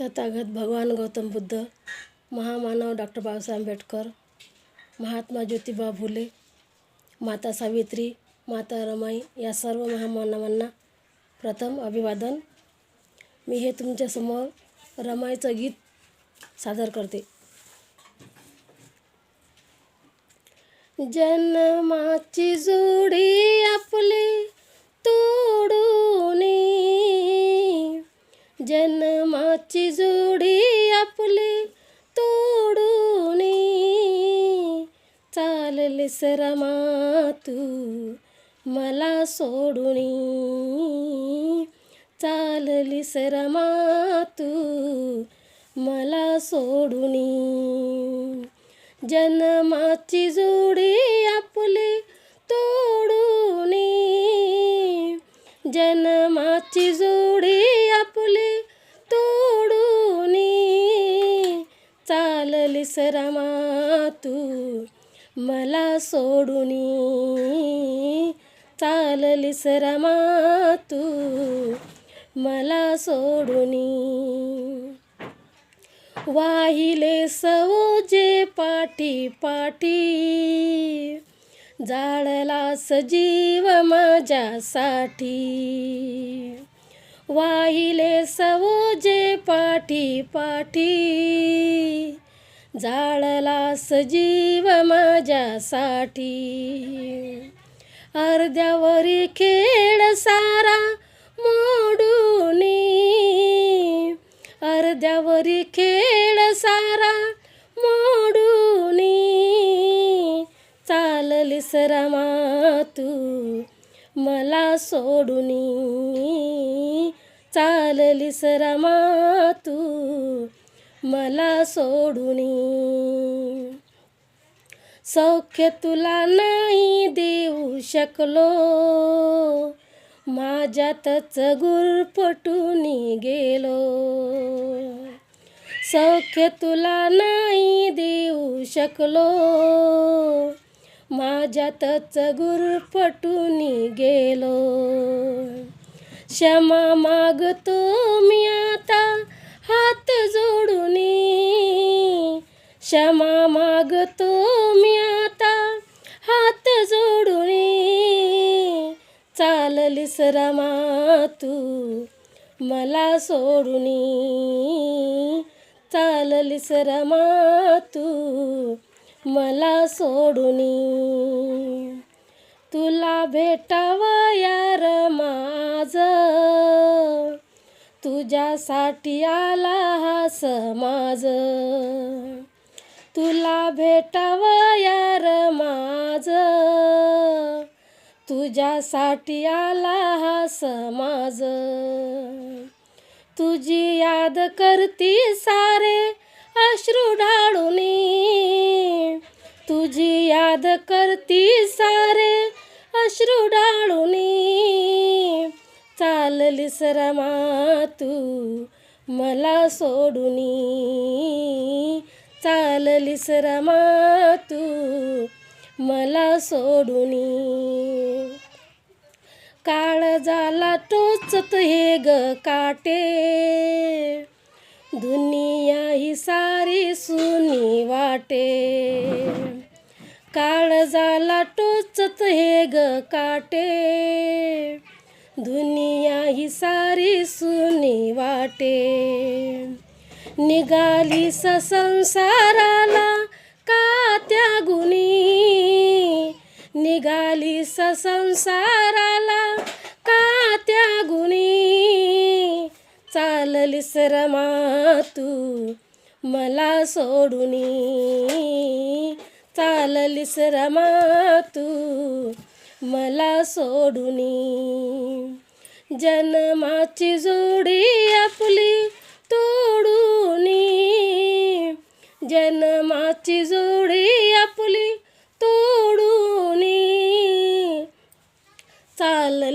तथागत भगवान गौतम बुद्ध महामानव डॉक्टर बाबासाहेब आंबेडकर महात्मा ज्योतिबा फुले माता सावित्री माता रमाई या सर्व महामानवांना प्रथम अभिवादन. मी हे तुमच्यासमोर रमाईचं गीत सादर करते. जन्माची जोडी आपली तू चाललीस रमा तू मला सोडून चालली सरमा तू मला सोडून जन्माची जोडी आपली तोडून. जन्माची जोडी आपली तोडून. चालली सरमा तू मला सोडून चाललीस रमा तू. मला सोडून वाहिले सवोजे पाठी पाठी. जाळला सजीव माझ्यासाठी. वाहिले सवोजे पाठी पाठी. जाळला सजीव माझ्यासाठी. अर्ध्यावरी खेळ सारा मोडून. अर्ध्यावरी खेळ सारा मोडून. चालली सरमा तू मला सोडून. चालली सरमा तू मला सोडून. सौख्य तुला नाही देऊ शकलो. माझ्यातच गुरपटून गेलो. सौख्य तुला नाही देऊ शकलो. माझ्यातच गुरपटून गेलो. क्षमा मागतो मी आता हात जो क्षमा मागतो मी आता. हात जोडून चाललीस रमा तू. मला सोडून चाललीस रमा तू. मला सोडून तुला भेटावं यार माझ. तुझ्यासाठी आला हा समाज. तुला भेटाव यार माझ. तुझ्यासाठी आला हा समाज. तुझी याद करती सारे अश्रू ढाळून. तुझी याद करती सारे अश्रू ढाळून. चालली रमा तू मला सोडून. चाललीस रमा तू मला सोडून काळ झाला टोचत हे ग काटे. दुनिया ही सारी सुनी वाटे. काळ झाला टोचत हे ग काटे. दुनिया ही सारी सुनी वाटे. निघाली संसाराला का त्या गुणी. निघाली संसाराला का त्या गुणी. चालली सरमा तू मला सोडूनी. चालली सरमा तू मला सोडूनी. जन्माची जोडी आपली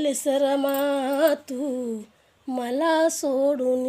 विसरमा तू मला सोडून